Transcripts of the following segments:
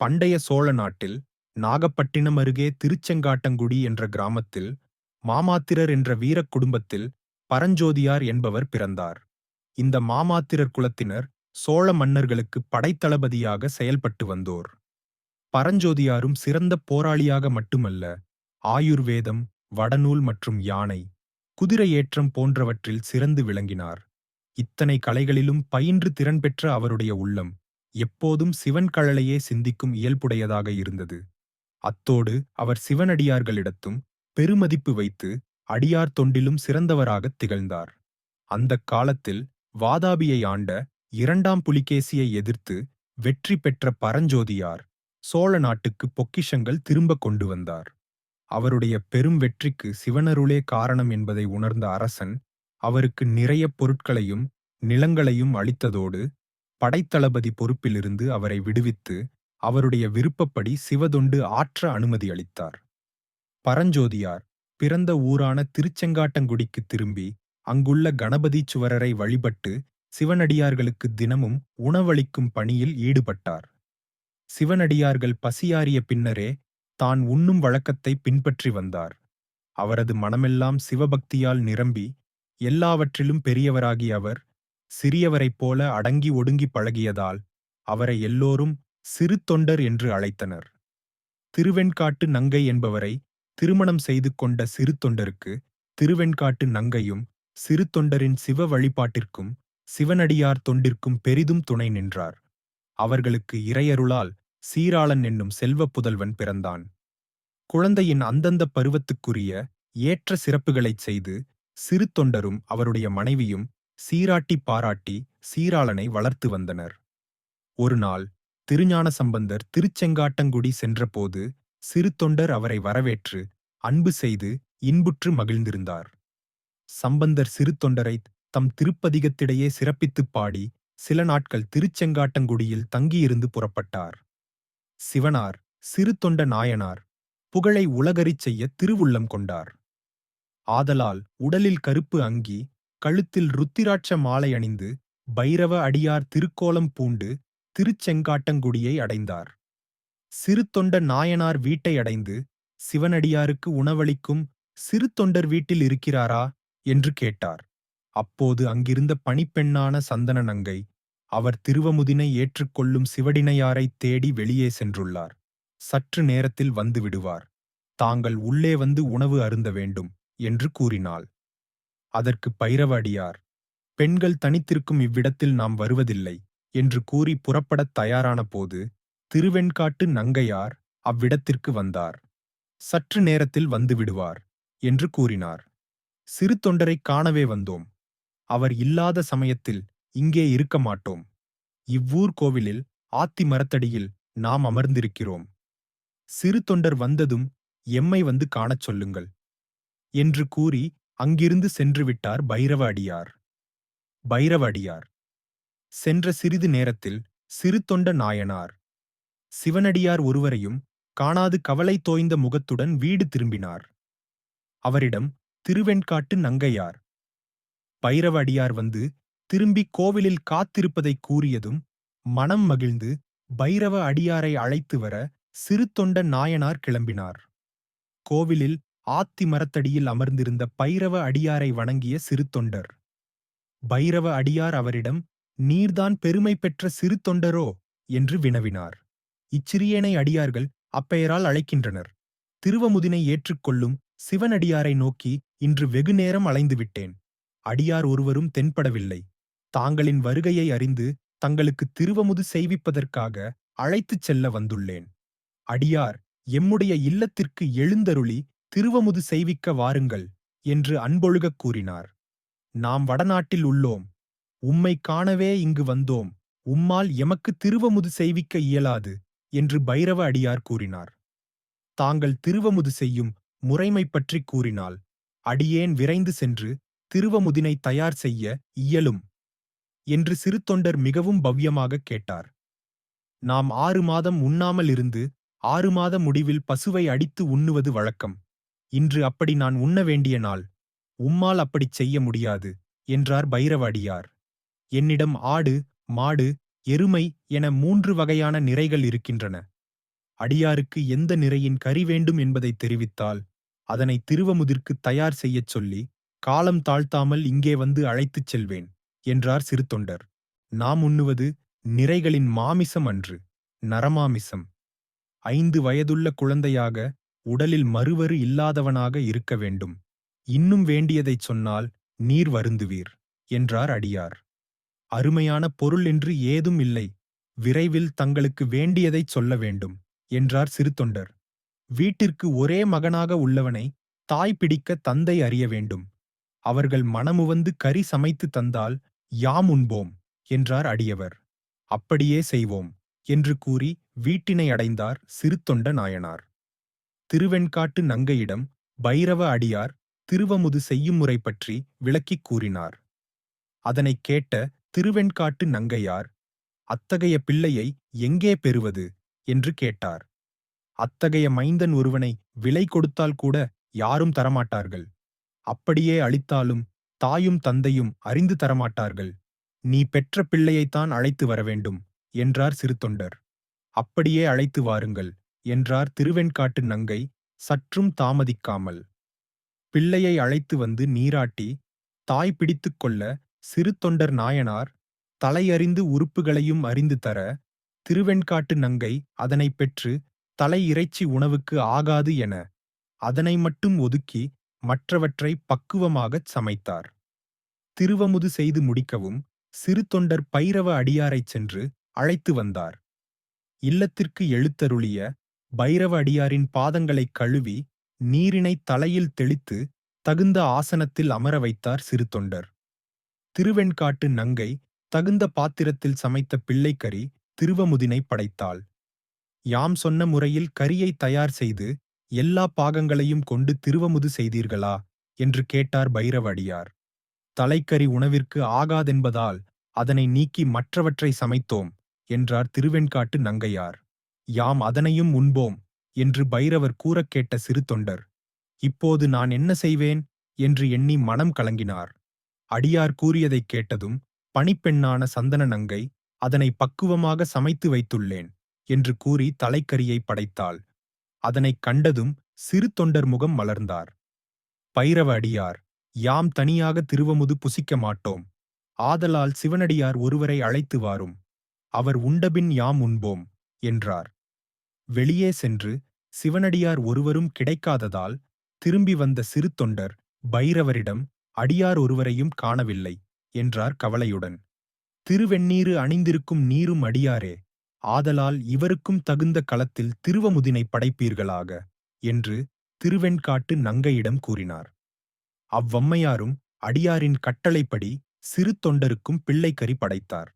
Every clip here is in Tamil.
பண்டைய சோழ நாட்டில் நாகப்பட்டினம் அருகே திருச்செங்காட்டங்குடி என்ற கிராமத்தில் மாமாத்திரர் என்ற வீரக் குடும்பத்தில் பரஞ்சோதியார் என்பவர் பிறந்தார். இந்த மாமாத்திரர் குலத்தினர் சோழ மன்னர்களுக்கு படைத்தளபதியாக செயல்பட்டு வந்தோர். பரஞ்சோதியாரும் சிறந்த போராளியாக மட்டுமல்ல ஆயுர்வேதம் வடநூல் மற்றும் யானை குதிரை ஏற்றம் போன்றவற்றில் சிறந்து விளங்கினார். இத்தனை கலைகளிலும் பயின்று திறன் பெற்ற அவருடைய உள்ளம் எப்போதும் சிவன் கழலையே சிந்திக்கும் இயல்புடையதாக இருந்தது. அத்தோடு அவர் சிவனடியார்களிடத்தும் பெருமதிப்பு வைத்து அடியார் தொண்டிலும் சிறந்தவராகத் திகழ்ந்தார். அந்தக் காலத்தில் வாதாபியை ஆண்ட இரண்டாம் புலிகேசியை எதிர்த்து வெற்றி பெற்ற பரஞ்சோதியார் சோழ நாட்டுக்கு பொக்கிஷங்கள் திரும்ப கொண்டு வந்தார். அவருடைய பெரும் வெற்றிக்கு சிவனருளே காரணம் என்பதை உணர்ந்த அரசன் அவருக்கு நிறைய பொருட்களையும் நிலங்களையும் அளித்ததோடு படைத்தளபதி பொறுப்பிலிருந்து அவரை விடுவித்து அவருடைய விருப்பப்படி சிவதொண்டு ஆற்ற அனுமதி அளித்தார். பரஞ்சோதியார் பிறந்த ஊரான திருச்செங்காட்டங்குடிக்கு திரும்பி அங்குள்ள கணபதீச்சுவரரை வழிபட்டு சிவனடியார்களுக்கு தினமும் உணவளிக்கும் பணியில் ஈடுபட்டார். சிவனடியார்கள் பசியாறிய பின்னரே தான் உண்ணும் வழக்கத்தை பின்பற்றி வந்தார். அவரது மனமெல்லாம் சிவபக்தியால் நிரம்பி எல்லாவற்றிலும் பெரியவராகிய அவர் சிறியவரைப் போல அடங்கி ஒடுங்கி பழகியதால் அவரை எல்லோரும் சிறு தொண்டர் என்று அழைத்தனர். திருவெண்காட்டு நங்கை என்பவரை திருமணம் செய்து கொண்ட சிறு தொண்டருக்கு திருவெண்காட்டு நங்கையும் சிறு தொண்டரின் சிவ வழிபாட்டிற்கும் சிவனடியார் தொண்டிற்கும் பெரிதும் துணை நின்றார். அவர்களுக்கு இறையருளால் சீராளன் என்னும் செல்வப் புதல்வன் பிறந்தான். குழந்தையின் அந்தந்த பருவத்துக்குரிய ஏற்ற சிறப்புகளைச் செய்து சிறு தொண்டரும் அவருடைய மனைவியும் சீராட்டி பாராட்டி சீராளனை வளர்த்து வந்தனர். ஒருநாள் திருஞான சம்பந்தர் திருச்செங்காட்டங்குடி சென்றபோது சிறு தொண்டர் அவரை வரவேற்று அன்பு செய்து இன்புற்று மகிழ்ந்திருந்தார். சம்பந்தர் சிறு தொண்டரை தம் திருப்பதிகத்திடையே சிறப்பித்துப் பாடி சில நாட்கள் திருச்செங்காட்டங்குடியில் தங்கியிருந்து புறப்பட்டார். சிவனார் சிறு தொண்ட நாயனார் புகழை உலகறிச் செய்ய திருவுள்ளம் கொண்டார். ஆதலால் உடலில் கருப்பு அங்கி கழுத்தில் ருத்திராட்ச மாலை அணிந்து பைரவ அடியார் திருக்கோலம் பூண்டு திருச்செங்காட்டங்குடியை அடைந்தார். சிறு தொண்ட நாயனார் வீட்டை அடைந்து சிவனடியாருக்கு உணவளிக்கும் சிறு தொண்டர் வீட்டில் இருக்கிறாரா? என்று கேட்டார். அப்போது அங்கிருந்த பணிப்பெண்ணான சந்தன நங்கை அவர் திருவமுதினை ஏற்றுக்கொள்ளும் சிவடினையாரைத் தேடி வெளியே சென்றுள்ளார். சற்று நேரத்தில் வந்து விடுவார். தாங்கள் உள்ளே வந்து உணவு அருந்த வேண்டும் என்று கூறினாள். அதற்கு பைரவ அடியார் பெண்கள் தனித்திருக்கும் இவ்விடத்தில் நாம் வருவதில்லை என்று கூறி புறப்படத் தயாரான போது திருவெண்காட்டு நங்கையார் அவ்விடத்திற்கு வந்தார். சற்று நேரத்தில் வந்துவிடுவார் என்று கூறினார். சிறு தொண்டரைக் காணவே வந்தோம். அவர் இல்லாத சமயத்தில் இங்கே இருக்க மாட்டோம். இவ்வூர் கோவிலில் ஆத்தி மரத்தடியில் நாம் அமர்ந்திருக்கிறோம். சிறு தொண்டர் வந்ததும் எம்மை வந்து காணச் சொல்லுங்கள் என்று கூறி அங்கிருந்து சென்றுவிட்டார் பைரவ அடியார். பைரவ அடியார். சென்ற சிறிது நேரத்தில் சிறு தொண்ட நாயனார். சிவனடியார் ஒருவரையும் காணாது கவலை தோய்ந்த முகத்துடன் வீடு திரும்பினார். அவரிடம் திருவெண்காட்டு நங்கையார். பைரவ அடியார் வந்து திரும்பி கோவிலில் காத்திருப்பதைக் கூறியதும் மனம் மகிழ்ந்து பைரவ அடியாரை அழைத்து வர சிறு தொண்ட நாயனார் கிளம்பினார். கோவிலில் ஆத்தி மரத்தடியில் அமர்ந்திருந்த பைரவ அடியாரை வணங்கிய சிறு தொண்டர். பைரவ அடியார் அவரிடம் நீர்தான் பெருமை பெற்ற சிறு தொண்டரோ? என்று வினவினார். இச்சிறியனை அடியார்கள் அப்பெயரால் அழைக்கின்றனர். திருவமுதினை ஏற்றுக்கொள்ளும் சிவனடியாரை நோக்கி இன்று வெகு நேரம் அடியார் ஒருவரும் தென்படவில்லை. தாங்களின் வருகையை அறிந்து தங்களுக்கு திருவமுது செய்விப்பதற்காக அழைத்துச் செல்ல வந்துள்ளேன். அடியார் எம்முடைய இல்லத்திற்கு எழுந்தருளி திருவமுது செய்விக்க வாருங்கள் என்று அன்பொழுகக் கூறினார். நாம் வடநாட்டில் உள்ளோம். உம்மை காணவே இங்கு வந்தோம். உம்மால் எமக்கு திருவமுது செய்விக்க இயலாது என்று பைரவ அடியார் கூறினார். தாங்கள் திருவமுது செய்யும் முறைமை பற்றி கூறினால் அடியேன் விரைந்து சென்று திருவமுதினை தயார் செய்ய இயலும் என்று சிறு தொண்டர் மிகவும் பவ்யமாகக் கேட்டார். நாம் ஆறு மாதம் உண்ணாமல் இருந்து ஆறு மாத முடிவில் பசுவை அடித்து உண்ணுவது வழக்கம். இன்று அப்படி நான் உண்ண வேண்டிய நாள். உம்மால் அப்படிச் செய்ய முடியாது என்றார் பைரவ அடியார் என்னிடம் ஆடு மாடு எருமை என மூன்று வகையான நிறைகள் இருக்கின்றன. அடியாருக்கு எந்த நிறையின் கறி வேண்டும் என்பதை தெரிவித்தால் அதனை திருவமுதிற்கு தயார் செய்யச் சொல்லி காலம் தாழ்த்தாமல் இங்கே வந்து அழைத்துச் செல்வேன் என்றார் சிறு தொண்டர் நாம் உண்ணுவது நிறைகளின் மாமிசம் அன்று நரமாமிசம். ஐந்து வயதுள்ள குழந்தையாக உடலில் மறுவரு இல்லாதவனாக இருக்க வேண்டும். இன்னும் வேண்டியதைச் சொன்னால் நீர் வருந்துவீர் என்றார் அடியார். அருமையான பொருள் என்று ஏதும் இல்லை. விரைவில் தங்களுக்கு வேண்டியதைச் சொல்ல வேண்டும் என்றார் சிறு தொண்டர் வீட்டிற்கு ஒரே மகனாக உள்ளவனை தாய் பிடிக்க தந்தை அறிய வேண்டும். அவர்கள் மனமுவந்து கறி சமைத்து தந்தால் யாம் உண்போம் என்றார் அடியவர். அப்படியே செய்வோம் என்று கூறி வீட்டினை அடைந்தார் சிறு தொண்ட நாயனார். திருவெண்காட்டு நங்கையிடம் பைரவ அடியார் திருவமுது செய்யும் முறை பற்றி விளக்கிக் கூறினார். அதனைக் கேட்ட திருவெண்காட்டு நங்கையார் அத்தகைய பிள்ளையை எங்கே பெறுவது? என்று கேட்டார். அத்தகைய மைந்தன் ஒருவனை விலை கொடுத்தால் கூட யாரும் தரமாட்டார்கள். அப்படியே அளித்தாலும் தாயும் தந்தையும் அறிந்து தரமாட்டார்கள். நீ பெற்ற பிள்ளையைத்தான் அழைத்து வரவேண்டும் என்றார் சிறு தொண்டர் அப்படியே அழைத்து வாருங்கள். என்றார் திருவெண்காட்டு நங்கை சற்றும் தாமதிக்காமல். பிள்ளையை அழைத்து வந்து நீராட்டி தாய் பிடித்துக் கொள்ள சிறு தொண்டர் நாயனார் தலையறிந்து உறுப்புகளையும் அறிந்து தர திருவெண்காட்டு நங்கை அதனை பெற்று தலை இறைச்சி உணவுக்கு ஆகாது என அதனை மட்டும் ஒதுக்கி மற்றவற்றை பக்குவமாகச் சமைத்தார். திருவமுது செய்து முடிக்கவும் சிறு தொண்டர் பைரவ அடியாரைச் சென்று அழைத்து வந்தார். இல்லத்திற்கு எழுத்தருளிய பைரவ அடியாரின் பாதங்களைக் கழுவி நீரினைத் தலையில் தெளித்து தகுந்த ஆசனத்தில் அமர வைத்தார் சிறு தொண்டர் திருவெண்காட்டு நங்கை தகுந்த பாத்திரத்தில் சமைத்த பிள்ளைக்கறி திருவமுதினை படைத்தாள். யாம் சொன்ன முறையில் கரியை தயார் செய்து எல்லா பாகங்களையும் கொண்டு திருவமுது செய்தீர்களா? என்று கேட்டார் பைரவ அடியார் தலைக்கறி உணவிற்கு ஆகாதென்பதால் அதனை நீக்கி மற்றவற்றை சமைத்தோம் என்றார் திருவெண்காட்டு நங்கையார். யாம் அதனையும் உண்போம் என்று பைரவர் கூறக் கேட்ட சிறு தொண்டர். இப்போது நான் என்ன செய்வேன்? என்று எண்ணி மனம் கலங்கினார். அடியார் கூறியதைக் கேட்டதும் பணிப்பெண்ணான சந்தன நங்கை அதனை பக்குவமாக சமைத்து வைத்துள்ளேன் என்று கூறி தலைக்கரியை படைத்தாள். அதனைக் கண்டதும் சிறு தொண்டர் முகம் மலர்ந்தார். பைரவ அடியார் யாம் தனியாக திருவமுது புசிக்க மாட்டோம். ஆதலால் சிவனடியார் ஒருவரை அழைத்து வாரும். அவர் உண்டபின் யாம் உண்போம் என்றார். வெளியே சென்று சிவனடியார் ஒருவரும் கிடைக்காததால் திரும்பி வந்த சிறு தொண்டர் பைரவரிடம் அடியார் ஒருவரையும் காணவில்லை என்றார் கவலையுடன். திருவெண்ணீரு அணிந்திருக்கும் நீரும் அடியாரே ஆதலால் இவருக்கும் தகுந்த களத்தில் திருவமுதினை படைப்பீர்களாக என்று திருவெண்காட்டு நங்கையிடம் கூறினார். அவ்வம்மையாரும் அடியாரின் கட்டளைப்படி சிறு தொண்டருக்கும் பிள்ளைக்கறி படைத்தார்.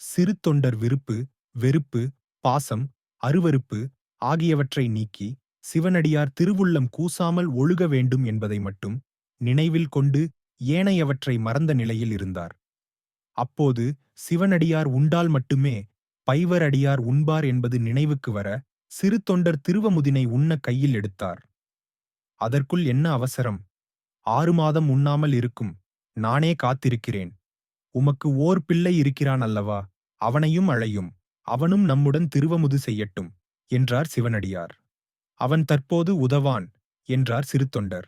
சிறு தொண்டர் விருப்பு வெறுப்பு பாசம் அருவருப்பு ஆகியவற்றை நீக்கி சிவனடியார் திருவுள்ளம் கூசாமல் ஒழுக வேண்டும் என்பதை மட்டும் நினைவில் கொண்டு ஏனையவற்றை மறந்த நிலையில் இருந்தார். அப்போது சிவனடியார் உண்டால் மட்டுமே பைவரடியார் உண்பார் என்பது நினைவுக்கு வர சிறு தொண்டர் திருவமுதினை உண்ண கையில் எடுத்தார். அதற்குள் என்ன அவசரம்? ஆறு மாதம் உண்ணாமல் இருக்கும். நானே காத்திருக்கிறேன். உமக்கு ஓர் பிள்ளை இருக்கிறான் அல்லவா? அவனையும் அழையும். அவனும் நம்முடன் திருவமுது செய்யட்டும் என்றார் சிவனடியார். அவன் தற்போது உதவான் என்றார் சிறு தொண்டர்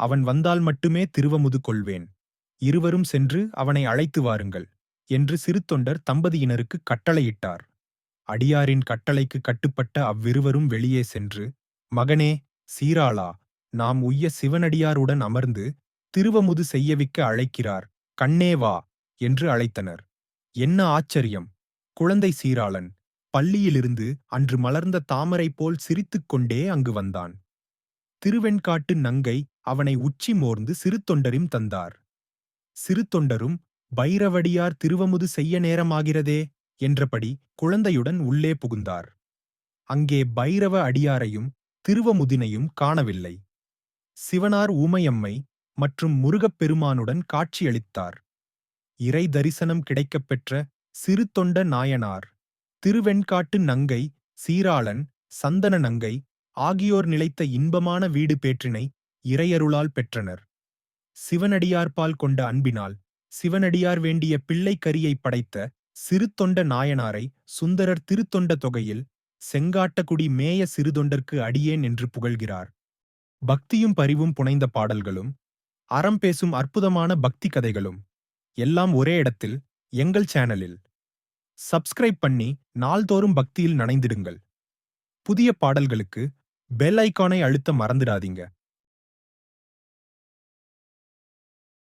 அவன் வந்தால் மட்டுமே திருவமுது கொள்வேன். இருவரும் சென்று அவனை அழைத்து வாருங்கள் என்று சிறு தொண்டர் தம்பதியினருக்கு கட்டளையிட்டார். அடியாரின் கட்டளைக்கு கட்டுப்பட்ட அவ்விருவரும் வெளியே சென்று மகனே சீராளா நாம் உய்ய சிவனடியாருடன் அமர்ந்து திருவமுது செய்யவிக்க அழைக்கிறார் கண்ணே வா! என்று அழைத்தனர். என்ன ஆச்சரியம்! குழந்தை சீராளன் பள்ளியிலிருந்து அன்று மலர்ந்த தாமரை போல் சிரித்துக் கொண்டே அங்கு வந்தான். திருவெண்காட்டு நங்கை அவனை உச்சி மோர்ந்து சிறு தொண்டரும் தந்தார். சிறு தொண்டரும் பைரவடியார் திருவமுது செய்ய நேரமாகிறதே என்றபடி குழந்தையுடன் உள்ளே புகுந்தார். அங்கே பைரவ அடியாரையும் திருவமுதினையும் காணவில்லை. சிவனார் ஊமையம்மை மற்றும் முருகப்பெருமானுடன் காட்சியளித்தார். இறை தரிசனம் கிடைக்கப் பெற்ற சிறு தொண்ட நாயனார் திருவெண்காட்டு நங்கை சீராளன் சந்தன நங்கை ஆகியோர் நிலைத்த இன்பமான வீடு பேற்றினை இறையருளால் பெற்றனர். சிவனடியார்பால் கொண்ட அன்பினால் சிவனடியார் வேண்டிய பிள்ளை கரியை படைத்த சிறு தொண்ட நாயனாரை சுந்தரர் திருத்தொண்ட தொகையில் செங்காட்டகுடி மேய சிறுதொண்டர்க்கு அடியேன் என்று புகழ்கிறார். பக்தியும் பரிவும் புனைந்த பாடல்களும் அறம் பேசும் அற்புதமான பக்தி கதைகளும் எல்லாம் ஒரே இடத்தில் எங்கள் சேனலில். சப்ஸ்கிரைப் பண்ணி நாள்தோறும் பக்தியில் நனைந்திடுங்கள். புதிய பாடல்களுக்கு பெல் ஐக்கானை அழுத்த மறந்துடாதீங்க.